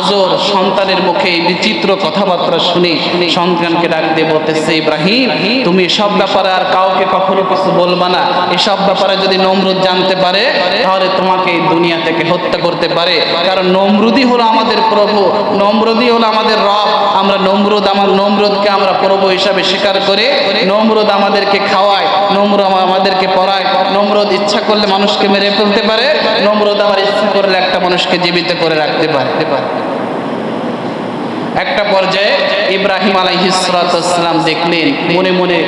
হাজর সন্তানের মুখে বিচিত্র কথাবার্তা শুনে সন্তানকে ডাক দিয়ে বলতেছে, ইব্রাহিম, তুমি এসব ব্যাপারে আর কাউকে কখনো কিছু বলবা না। এসব ব্যাপারে যদি নমরুদ জানতে পারে, তাহলে তোমাকে দুনিয়া থেকে হত্যা করতে পারে। কারণ নমরুদই হলো আমাদের প্রভু, নমরুদই হলো আমাদের রব। আমরা নমরুদ, আমার নমরুদকে আমরা প্রভু হিসাবে স্বীকার করে নমরুদ আমাদেরকে খাওয়ায়, নমরুদ আমাদেরকে পড়ায়। নমরুদ ইচ্ছা করলে মানুষকে মেরে ফেলতে পারে, নমরুদ আবার ইচ্ছা করলে একটা মানুষকে জীবিত করে রাখতে পারে। একটা পর্যায়ে ইব্রাহিম আলাইহিসালাম দেখলেন, মনে মনে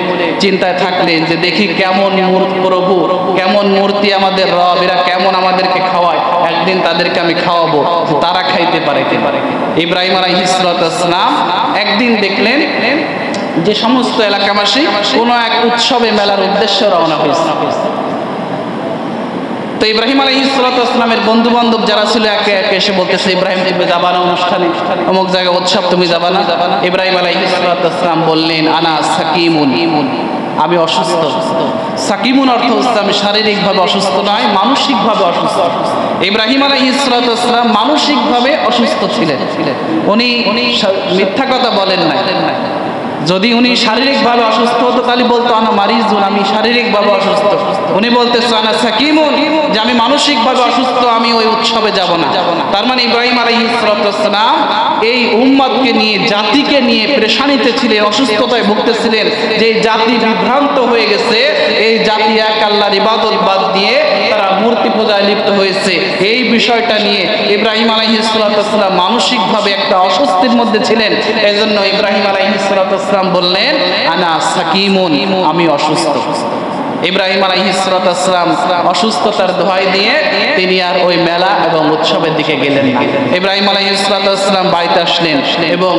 চিন্তায় থাকলেন যে দেখি কেমন প্রভু, কেমন মূর্তি আমাদের রব এরা কেমন আমাদেরকে খাওয়ায়, একদিন তাদেরকে আমি খাওয়াবো, তারা খাইতে পারে ইব্রাহিম আলাইহিসালাম একদিন দেখলেন যে সমস্ত এলাকাবাসী কোনো এক উৎসবে মেলার উদ্দেশ্যে রওনা হয়েছে। তো ইব্রাহিম আলী ইসলাতামের বন্ধু বান্ধব যারা ছিল একে একে এসে বলতেছে, ইব্রাহিম, তুমি যাবা না অনুষ্ঠানে অমুক জায়গায় উৎসব, তুমি যাবা না ইব্রাহিম আলী ইসলাতাম বললেন, আনা সাকিমুন। আমি অসুস্থ। সাকিমুন অর্থ হচ্ছে আমি শারীরিকভাবে অসুস্থ নয়, মানসিকভাবে অসুস্থ। ইব্রাহিম আলী ইসলাতাম মানসিকভাবে অসুস্থ ছিলেন। উনি উনি মিথ্যা কথা বলেন নাই। যদি উনি শারীরিকভাবে অসুস্থ হতো, তাহলে বলতো, আনা মারিজুন আমি শারীরিকভাবে অসুস্থ। উনি বলতেছে, আনা সাকিমুন, যে আমি মানসিকভাবে অসুস্থ, আমি ওই উৎসবে যাব না। তার মানে ইব্রাহিম আলাইহিসসালাম এই উম্মতকে নিয়ে, জাতিকে নিয়ে পেরেশানিতে ছিলেন, অসুস্থতায় ভুগতেছিলেন। যে জাতি বিভ্রান্ত হয়ে গেছে, এই জাতি এক আল্লাহর ইবাদত বাদ দিয়ে মূর্তি পূজায় লিপ্ত হয়েছে। এই বিষয়টা নিয়ে ইব্রাহিম আলাইহিসসালাম মানসিকভাবে একটা অস্বস্তির মধ্যে ছিলেন। এজন্য ইব্রাহিম আলাইহিসসালাম বললেন, আনা সাকিমুন, আমি অসুস্থ। ইব্রাহিম আলাইহিসসালাম অসুস্থতার দোহাই দিয়ে তিনি আর ওই মেলা এবং উৎসবের দিকে গেলেন না। ইব্রাহিম আলাইহিসসালাম বাড়িতে আসলেন এবং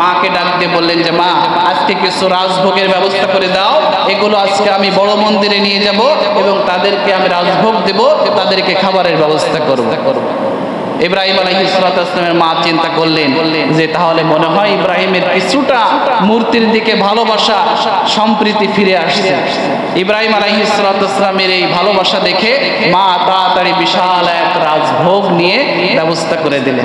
মাকে ডাক দিয়ে বললেন যে, মা, আজকে কিছু রাজভোগের ব্যবস্থা করে দাও এগুলো আজকে আমি বড় মন্দিরে নিয়ে যাব এবং তাদেরকে আমি রাজভোগ দেব, তাদেরকে খাবারের ব্যবস্থা করব। ইব্রাহিম আলহিসের মা চিন্তা করলেন যে তাহলে মনে হয় ইব্রাহিমের কিছুটা মূর্তির দিকে ভালোবাসা সম্প্রীতি ফিরে আসছে। ইব্রাহিম আলহিসের এই ভালোবাসা দেখে মা তাড়াতাড়ি বিশাল এক রাজভোগ নিয়ে ব্যবস্থা করে দিলেন।